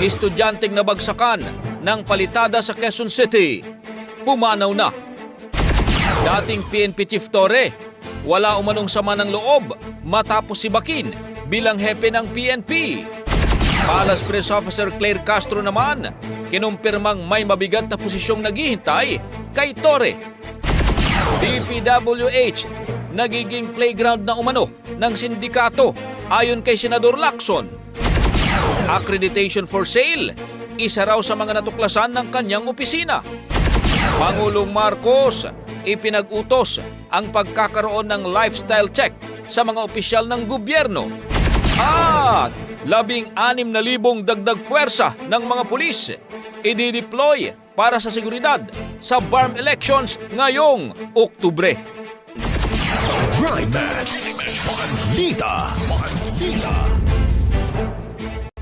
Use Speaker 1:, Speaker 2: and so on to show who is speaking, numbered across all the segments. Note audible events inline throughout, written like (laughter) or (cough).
Speaker 1: estudyanteng nabagsakan ng palitada sa Quezon City. Pumanaw na. Dating PNP Chief Torre, wala umanong sama ng loob matapos si Bakin bilang hepe ng PNP. Palace Press Officer Claire Castro naman, kinumpirmang may mabigat na posisyong naghihintay kay Torre. DPWH, nagiging playground na umano ng sindikato ayon kay Senador Lacson. Accreditation for sale, isa raw sa mga natuklasan ng kanyang opisina. Pangulong Marcos, ipinag-utos ang pagkakaroon ng lifestyle check sa mga opisyal ng gobyerno. At labing anim na libong dagdag puwersa ng mga pulis i-deploy para sa seguridad sa BARM elections ngayong Oktubre.
Speaker 2: Drive Max. Balita. Balita.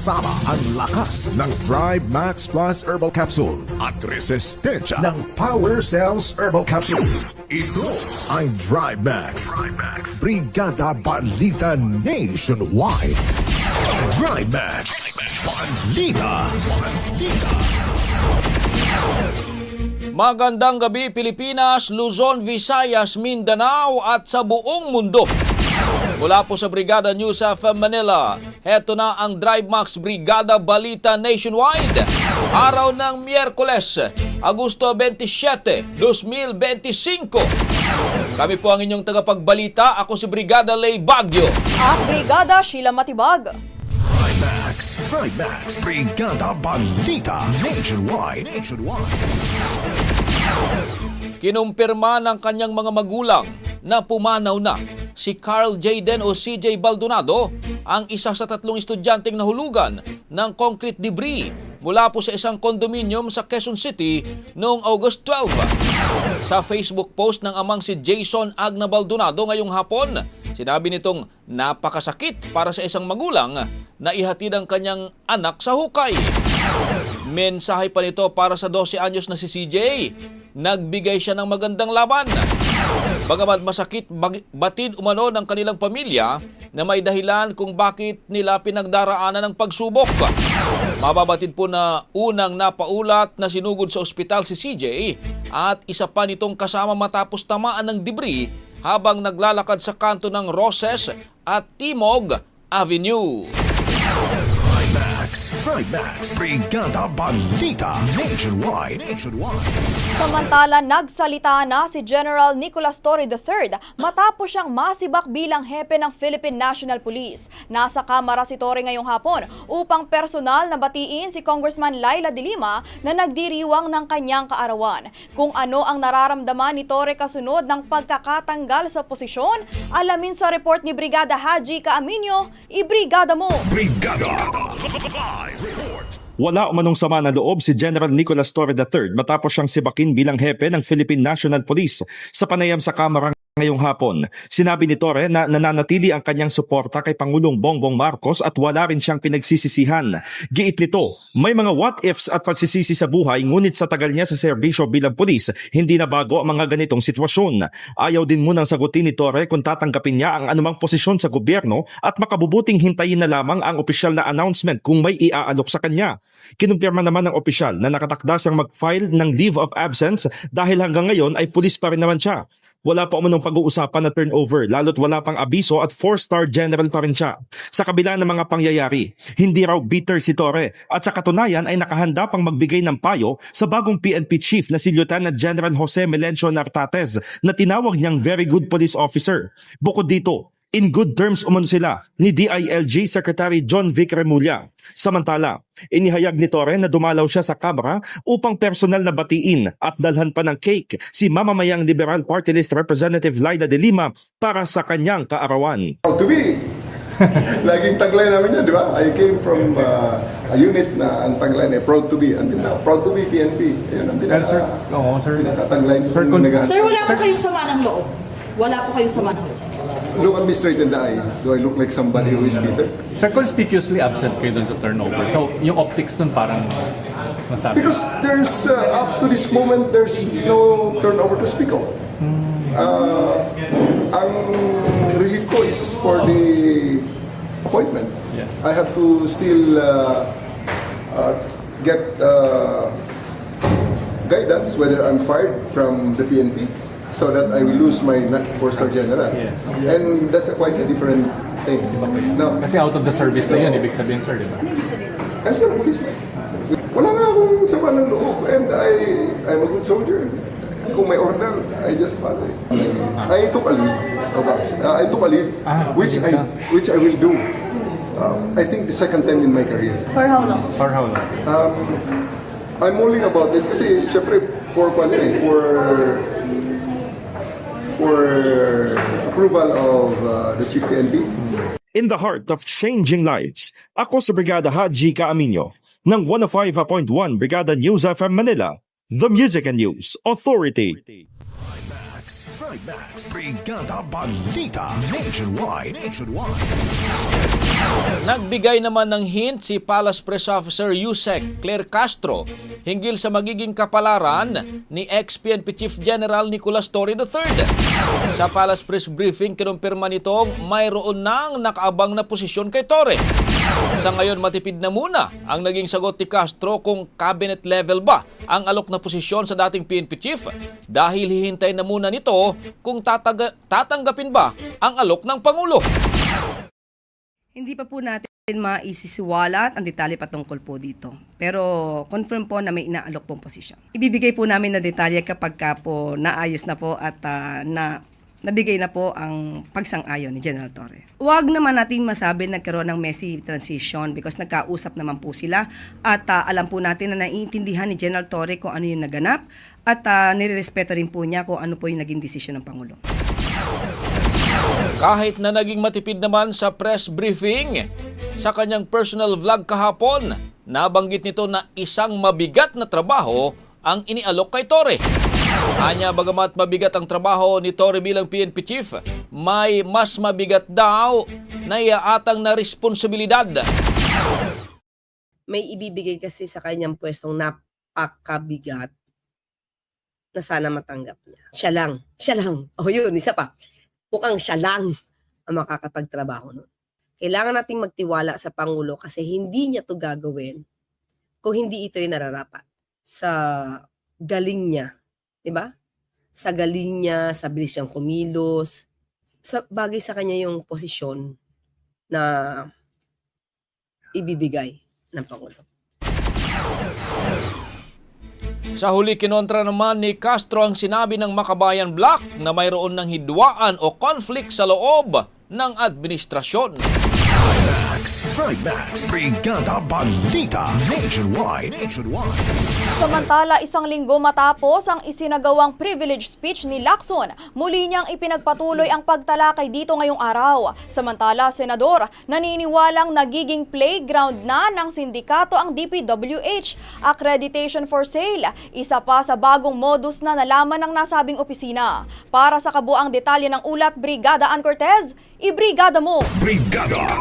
Speaker 2: Kasama ang lakas ng Drive Max Plus Herbal Capsule at resistensya ng Power Cells Herbal Capsule. Ito ang Drive Max. Brigada Balita Nationwide. Drive Max. Balita. Balita.
Speaker 1: Magandang gabi Pilipinas, Luzon, Visayas, Mindanao at sa buong mundo. Mula po sa Brigada News of Manila, heto na ang Drive Max Brigada Balita Nationwide. Araw ng Miyerkules, Agosto 27, 2025. Kami po ang inyong tagapagbalita. Ako si Brigada Lay Bagyo.
Speaker 3: At Brigada Sheila Matibag.
Speaker 2: Drive Max. Drive Max. Brigada Balita Nationwide. Nationwide.
Speaker 1: Kinumpirma ng kanyang mga magulang na pumanaw na si Carl Jayden o CJ Baldonado, ang isa sa tatlong estudyanteng nahulugan ng concrete debris mula po sa isang kondominium sa Quezon City noong August 12. Sa Facebook post ng amang si Jason Agna Baldonado ngayong hapon, sinabi nitong napakasakit para sa isang magulang na ihatid ang kanyang anak sa hukay. Mensahe pa nito para sa 12 anyos na si CJ. Nagbigay siya ng magandang laban. Bagamat masakit batid umano ng kanilang pamilya na may dahilan kung bakit nila pinagdaraanan ng pagsubok. Mababatid po na unang napaulat na sinugod sa ospital si CJ at isa pa nitong kasama matapos tamaan ng debris habang naglalakad sa kanto ng Roses at Timog Avenue.
Speaker 2: Max, Max, Brigada Balita Nationwide. Nationwide.
Speaker 3: Samantala, nagsalita na si General Nicolas Torre III matapos siyang masibak bilang hepe ng Philippine National Police. Nasa kamara si Torre ngayong hapon upang personal na batiin si Congressman Laila de Lima na nagdiriwang ng kanyang kaarawan. Kung ano ang nararamdaman ni Torre kasunod ng pagkakatanggal sa posisyon, alamin sa report ni Brigada Haji Kaaminyo, ibrigada mo!
Speaker 4: Brigada. Live report.
Speaker 5: Wala umanong sama na loob si General Nicolas Torre III matapos siyang sibakin bilang hepe ng Philippine National Police sa panayam sa Kamara ngayong hapon. Sinabi ni Torre na nananatili ang kanyang suporta kay Pangulong Bongbong Marcos at wala rin siyang pinagsisisihan. Giit nito, may mga what-ifs at pagsisisi sa buhay ngunit sa tagal niya sa serbisyo bilang pulis, hindi na bago ang mga ganitong sitwasyon. Ayaw din munang sagutin ni Torre kung tatanggapin niya ang anumang posisyon sa gobyerno at makabubuting hintayin na lamang ang opisyal na announcement kung may iaalok sa kanya. Kinumpirma naman ng opisyal na nakatakda siyang mag-file ng leave of absence dahil hanggang ngayon ay pulis pa rin naman siya. Wala pa umunong pag-uusapan na turnover lalo't wala pang abiso at 4-star general pa rin siya. Sa kabila ng mga pangyayari, hindi raw bitter si Torre at sa katunayan ay nakahanda pang magbigay ng payo sa bagong PNP chief na si Lieutenant General Jose Melencio Nartates na tinawag niyang very good police officer. Bukod dito, In good terms umano sila ni DILG Secretary John Vic Remulla. Samantala, inihayag ni Torre na dumalaw siya sa Kamara upang personal na batiin at dalhan pa ng cake si mamamayang Liberal Party List Representative Laila de Lima para sa kanyang kaarawan.
Speaker 6: proud to be. (laughs) Laging tagline namin yan, di ba? I came from uh, a unit na ang tagline ay proud to be. Until now, proud to be PNP. Ayun ang pinaka,
Speaker 7: sir, oo, sir.
Speaker 6: pinaka-tagline.
Speaker 7: Sir,
Speaker 6: nung
Speaker 7: kung-
Speaker 6: nag-
Speaker 8: Sir, wala po kayong sama ng loob. Wala po kayong sama ng loob.
Speaker 6: Look at me straight in the eye. Do I look like somebody who is bitter?
Speaker 7: Sir, conspicuously absent kayo dun sa turnover. So, yung optics dun parang nasabi.
Speaker 6: Because there's, uh, up to this moment, there's no turnover to speak of. Uh, ang relief ko is for the appointment.
Speaker 7: Yes.
Speaker 6: I have to still uh, uh, get uh, guidance whether I'm fired from the PNP so that I will lose my na- four-star general.
Speaker 7: Yes.
Speaker 6: And that's a quite a different thing. Now,
Speaker 7: Kasi out of the service na yun, ibig sabihin, sir, di ba?
Speaker 6: I'm still a policeman. Wala nga akong sama ng loob and I, I'm a good soldier. Kung may order, I just follow it. I took a leave. of abs- uh, I took a leave,
Speaker 7: Ah,
Speaker 6: which I which I will do. Uh, I think the second time in my career.
Speaker 8: For how long?
Speaker 7: For how long?
Speaker 6: I'm mulling about it kasi syempre for yun eh, for for approval of uh, the chief PNP.
Speaker 5: In the heart of changing lives, ako sa Brigada Haji Kaaminyo ng 105.1 Brigada News FM Manila, The Music and News Authority.
Speaker 2: Max, Max, Brigada Balita Nationwide. Nationwide.
Speaker 1: Nagbigay naman ng hint si Palace Press Officer Yusek Claire Castro hinggil sa magiging kapalaran ni ex-PNP Chief General Nicolas Torre III. Sa Palace Press Briefing, kinumpirma nitong mayroon nang nakaabang na posisyon kay Torre. Sa ngayon, matipid na muna ang naging sagot ni Castro kung cabinet level ba ang alok na posisyon sa dating PNP chief dahil hihintay na muna nito kung tataga- tatanggapin ba ang alok ng Pangulo.
Speaker 9: Hindi pa po natin maisisiwalat ang detalye patungkol po dito. Pero confirm po na may inaalok pong posisyon. Ibibigay po namin na detalye kapag ka po naayos na po at ah, na nabigay na po ang pagsang-ayon ni General Torre. Huwag naman natin masabi nagkaroon ng messy transition because nagkausap naman po sila at ah, alam po natin na naiintindihan ni General Torre kung ano yung naganap at uh, nirerespeto rin po niya kung ano po yung naging desisyon ng Pangulo.
Speaker 1: Kahit na naging matipid naman sa press briefing, sa kanyang personal vlog kahapon, nabanggit nito na isang mabigat na trabaho ang inialok kay Torre. Anya bagamat mabigat ang trabaho ni Torre bilang PNP chief, may mas mabigat daw na iaatang na responsibilidad.
Speaker 9: may ibibigay kasi sa kanyang pwestong napakabigat na sana matanggap niya. Siya lang. Siya lang. O yun, isa pa. Mukhang siya lang ang makakapagtrabaho nun. Kailangan nating magtiwala sa Pangulo kasi hindi niya to gagawin kung hindi ito nararapat sa galing niya. 'Di ba? Sa galing niya, sa bilis niyang kumilos, sa bagay sa kanya yung posisyon na ibibigay ng Pangulo.
Speaker 1: Sa huli kinontra naman ni Castro ang sinabi ng Makabayan Black na mayroon ng hidwaan o conflict sa loob ng administrasyon.
Speaker 2: Max, Trimax, Brigada Balita, Nationwide, Nationwide.
Speaker 3: Samantala, isang linggo matapos ang isinagawang privilege speech ni Lacson, muli niyang ipinagpatuloy ang pagtalakay dito ngayong araw. Samantala, Senador, naniniwalang nagiging playground na ng sindikato ang DPWH. Accreditation for sale, isa pa sa bagong modus na nalaman ng nasabing opisina. Para sa kabuang detalye ng ulat, Brigada Ann Cortez, ibrigada mo!
Speaker 4: Brigada.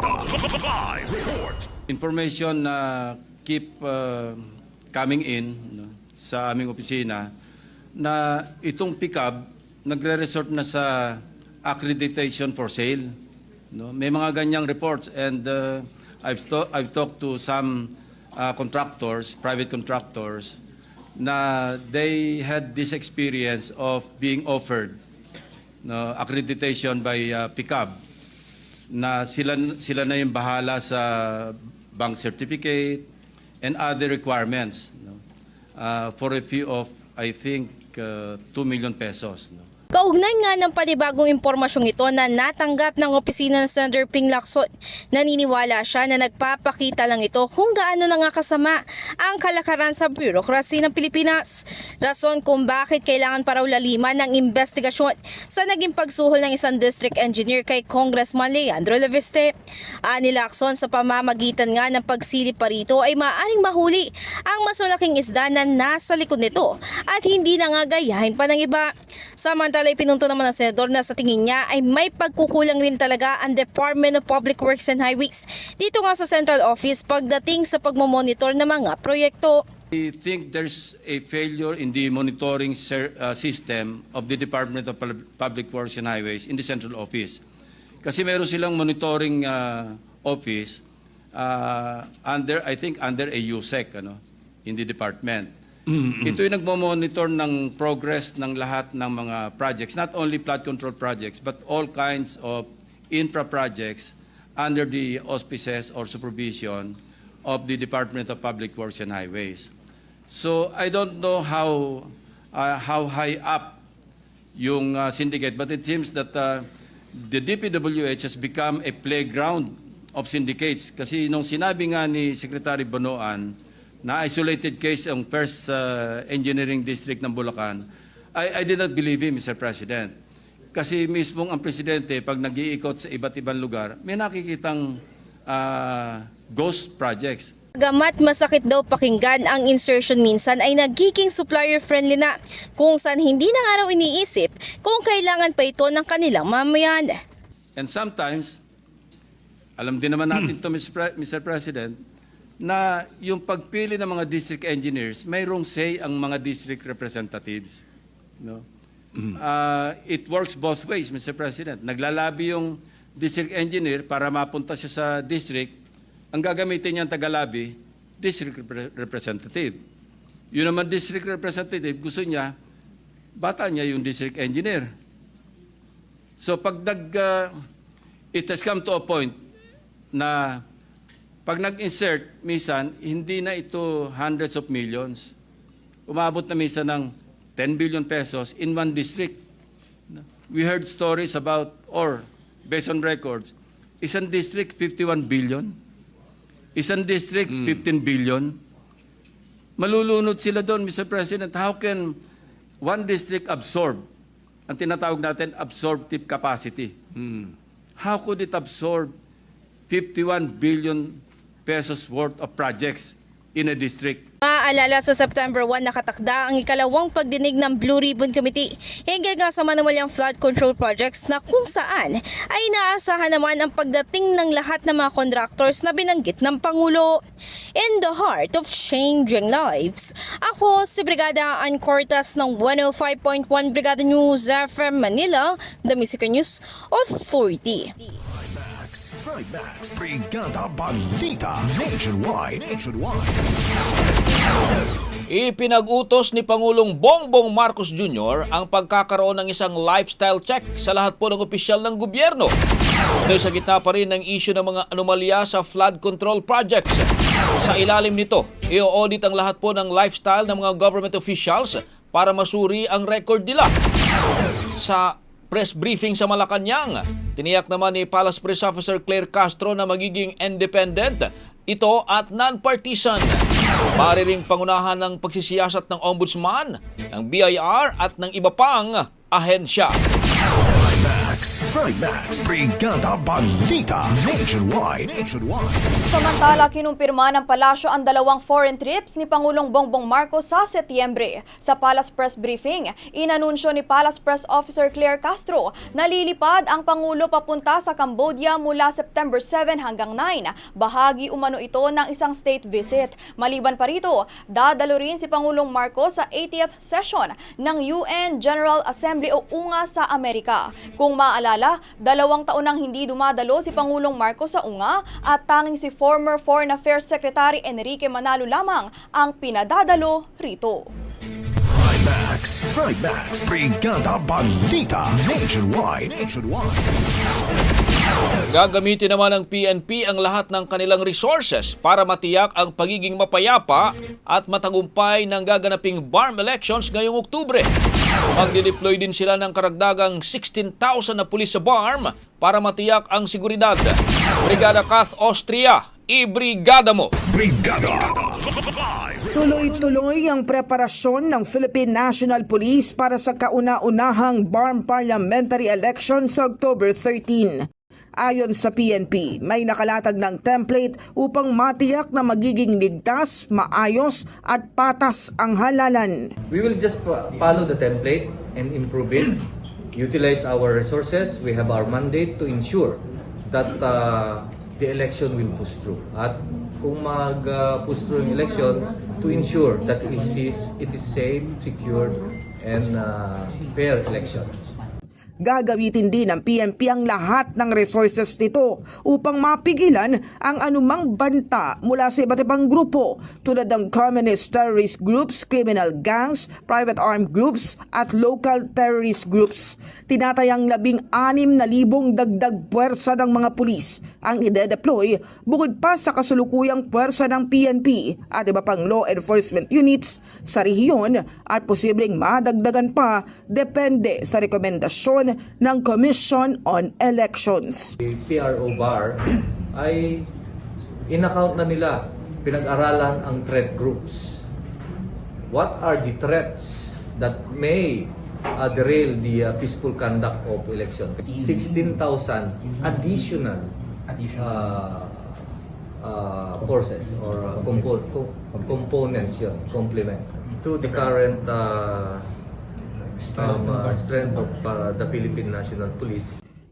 Speaker 4: Live report.
Speaker 10: information na keep uh, coming in no, sa aming opisina na itong pickup nagre-resort na sa accreditation for sale. No? May mga ganyang reports and uh, I've, to- I've talked to some uh, contractors, private contractors, na they had this experience of being offered no, accreditation by uh, pickup na sila sila na yung bahala sa bank certificate and other requirements no? uh, for a fee of I think uh, 2 million pesos no?
Speaker 11: Kaugnay nga ng panibagong impormasyong ito na natanggap ng opisina ng Senator Ping Lacson, naniniwala siya na nagpapakita lang ito kung gaano na nga kasama ang kalakaran sa bureaucracy ng Pilipinas. Rason kung bakit kailangan pa raw laliman ng investigasyon sa naging pagsuhol ng isang district engineer kay Congressman Leandro Leviste. Ani Lacson sa pamamagitan nga ng pagsilip pa rito ay maaring mahuli ang mas malaking isda na nasa likod nito at hindi na nga gayahin pa ng iba. Samantala, pinunto naman ng senador na sa tingin niya ay may pagkukulang rin talaga ang Department of Public Works and Highways dito nga sa Central Office pagdating sa pagmomonitor ng mga proyekto.
Speaker 10: I think there's a failure in the monitoring uh, system of the Department of Pub- Public Works and Highways in the central office. Kasi meron silang monitoring uh, office uh, under, I think, under a USEC ano, in the department. Ito yung nagmo-monitor ng progress ng lahat ng mga projects, not only flood control projects, but all kinds of infra projects under the auspices or supervision of the Department of Public Works and Highways. So I don't know how uh, how high up yung uh, syndicate, but it seems that uh, the DPWH has become a playground of syndicates. Kasi nung sinabi nga ni Secretary Bonoan na isolated case ang first uh, engineering district ng Bulacan, I, I did not believe him, Mr. President. Kasi mismong ang presidente, pag nag-iikot sa iba't ibang lugar, may nakikitang uh, ghost projects.
Speaker 11: Gamat masakit daw pakinggan ang insertion minsan ay nagiging supplier friendly na kung saan hindi na nga raw iniisip kung kailangan pa ito ng kanilang mamayan.
Speaker 10: And sometimes, alam din naman natin to Mr. Pre- Mr. President, na yung pagpili ng mga district engineers, mayroong say ang mga district representatives. No? Uh, it works both ways, Mr. President. Naglalabi yung district engineer para mapunta siya sa district. Ang gagamitin niyang tagalabi, district repre- representative. Yun naman district representative, gusto niya, bata niya yung district engineer. So pag nag, uh, it has come to a point na pag nag-insert, minsan, hindi na ito hundreds of millions. Umabot na minsan ng 10 billion pesos in one district. We heard stories about, or based on records, isang district 51 billion, isang district 15 billion. Malulunod sila doon, Mr. President. How can one district absorb, ang tinatawag natin absorptive capacity? How could it absorb 51 billion pesos worth of projects in a district.
Speaker 11: Maaalala sa September 1 nakatakda ang ikalawang pagdinig ng Blue Ribbon Committee hinggil nga sa manuwalyang flood control projects na kung saan ay inaasahan naman ang pagdating ng lahat ng mga contractors na binanggit ng Pangulo. In the heart of changing lives, ako si Brigada Ann Cortas ng 105.1 Brigada News FM Manila, The Music News Authority.
Speaker 2: Trimax. Brigada Balita. Nationwide. Nationwide.
Speaker 1: Ipinag-utos ni Pangulong Bongbong Marcos Jr. ang pagkakaroon ng isang lifestyle check sa lahat po ng opisyal ng gobyerno. Dahil sa gitna pa rin ng issue ng mga anomalya sa flood control projects. Sa ilalim nito, i-audit ang lahat po ng lifestyle ng mga government officials para masuri ang record nila. Sa press briefing sa Malacanang, tiniyak naman ni Palace Press Officer Claire Castro na magiging independent ito at non-partisan. Maaari ring pangunahan ng pagsisiyasat ng Ombudsman, ng BIR at ng iba pang ahensya.
Speaker 2: Trimax. Trimax. Brigada Balita. Nationwide. Nationwide.
Speaker 3: Samantala, kinumpirma ng palasyo ang dalawang foreign trips ni Pangulong Bongbong Marcos sa Setyembre. Sa Palace Press Briefing, inanunsyo ni Palace Press Officer Claire Castro na lilipad ang Pangulo papunta sa Cambodia mula September 7 hanggang 9. Bahagi umano ito ng isang state visit. Maliban pa rito, dadalo rin si Pangulong Marcos sa 80th session ng UN General Assembly o UNGA sa Amerika. Kung maalala, dalawang taon nang hindi dumadalo si Pangulong Marcos sa UNGA at tanging si former Foreign Affairs Secretary Enrique Manalo lamang ang pinadadalo rito.
Speaker 2: Trimax. Trimax. Brigada Balita. Nationwide. Nationwide.
Speaker 1: Gagamitin naman ng PNP ang lahat ng kanilang resources para matiyak ang pagiging mapayapa at matagumpay ng gaganaping BARM elections ngayong Oktubre. Magdi-deploy din sila ng karagdagang 16,000 na pulis sa BARM para matiyak ang seguridad. Brigada Kath Austria, i-brigada mo!
Speaker 4: Brigada.
Speaker 12: Tuloy-tuloy ang preparasyon ng Philippine National Police para sa kauna-unahang BARM parliamentary election sa October 13. Ayon sa PNP, may nakalatag ng template upang matiyak na magiging ligtas, maayos at patas ang halalan.
Speaker 13: We will just fo- follow the template and improve it. (clears throat) Utilize our resources. We have our mandate to ensure that uh, the election will push through. At kung mag-push through yung election, to ensure that it is, it is safe, secure, and uh, fair election.
Speaker 12: Gagamitin din ng PNP ang lahat ng resources nito upang mapigilan ang anumang banta mula sa iba't ibang grupo tulad ng communist terrorist groups, criminal gangs, private armed groups at local terrorist groups. Tinatayang labing anim na libong dagdag puwersa ng mga pulis ang ide-deploy bukod pa sa kasulukuyang puwersa ng PNP at iba pang law enforcement units sa rehiyon at posibleng madagdagan pa depende sa rekomendasyon ng Commission on Elections.
Speaker 13: The PRO bar (clears throat) ay in-account na nila, pinag-aralan ang threat groups. What are the threats that may uh, derail the uh, peaceful conduct of election? 16,000 additional uh, uh, forces or uh, compo- co- components yun, complement to the current uh, um, uh, strength of uh, the Philippine National Police.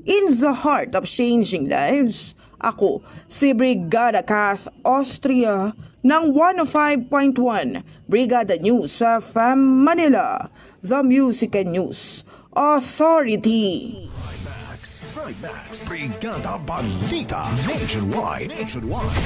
Speaker 12: In the heart of changing lives, ako si Brigada Kath Austria ng 105.1 Brigada News sa FM Manila, The Music and News Authority.
Speaker 2: Trimax. Brigada Balita. Nationwide. Nationwide.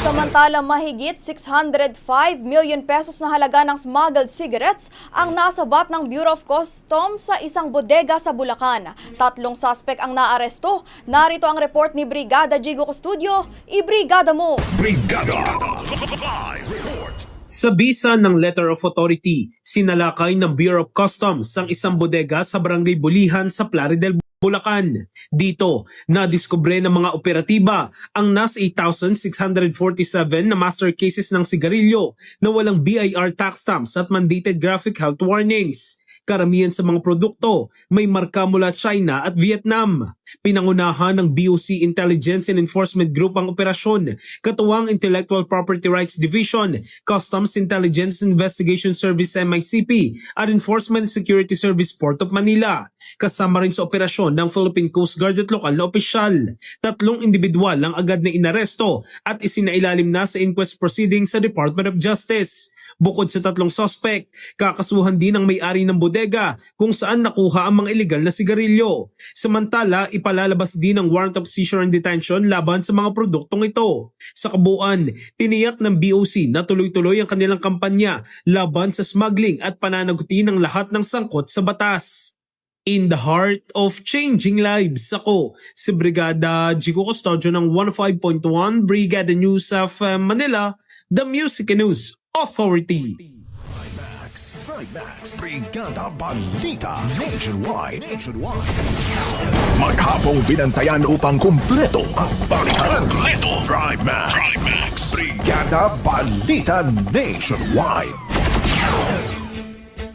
Speaker 3: Samantala, mahigit 605 million pesos na halaga ng smuggled cigarettes ang nasabat ng Bureau of Customs sa isang bodega sa Bulacan. Tatlong suspect ang naaresto. Narito ang report ni Brigada Jigo Custudio. I-brigada mo!
Speaker 4: Brigada. Live report.
Speaker 14: Sa bisa ng Letter of Authority, sinalakay ng Bureau of Customs ang isang bodega sa Barangay Bulihan sa Plaridel, Bulacan. Dito, nadiskubre ng mga operatiba ang NAS 8647 na master cases ng sigarilyo na walang BIR tax stamps at mandated graphic health warnings. Karamihan sa mga produkto may marka mula China at Vietnam. Pinangunahan ng BOC Intelligence and Enforcement Group ang operasyon, katuwang Intellectual Property Rights Division, Customs Intelligence Investigation Service MICP at Enforcement Security Service Port of Manila. Kasama rin sa operasyon ng Philippine Coast Guard at lokal na opisyal. Tatlong individual ang agad na inaresto at isinailalim na sa inquest proceedings sa Department of Justice. Bukod sa tatlong suspect, kakasuhan din ang may-ari ng bodega kung saan nakuha ang mga illegal na sigarilyo. Samantala, ipalalabas din ang warrant of seizure and detention laban sa mga produktong ito. Sa kabuuan, tiniyak ng BOC na tuloy-tuloy ang kanilang kampanya laban sa smuggling at pananaguti ng lahat ng sangkot sa batas. In the heart of changing lives, ako si Brigada Jigo Custodio ng 105.1 Brigada News of uh, Manila, the Music News Authority.
Speaker 2: Trimax. Brigada Balita Nationwide. Nationwide. Maghapong binantayan upang kumpleto ang balitan. Kumpleto. Trimax. Trimax. Brigada Balita Nationwide.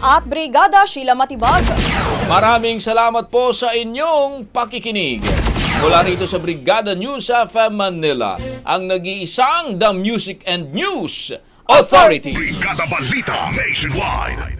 Speaker 3: At Brigada Sheila Matibag.
Speaker 1: Maraming salamat po sa inyong pakikinig. Mula rito sa Brigada News FM Manila, ang nag-iisang The Music and News Authority.
Speaker 4: Brigada Balita Nationwide.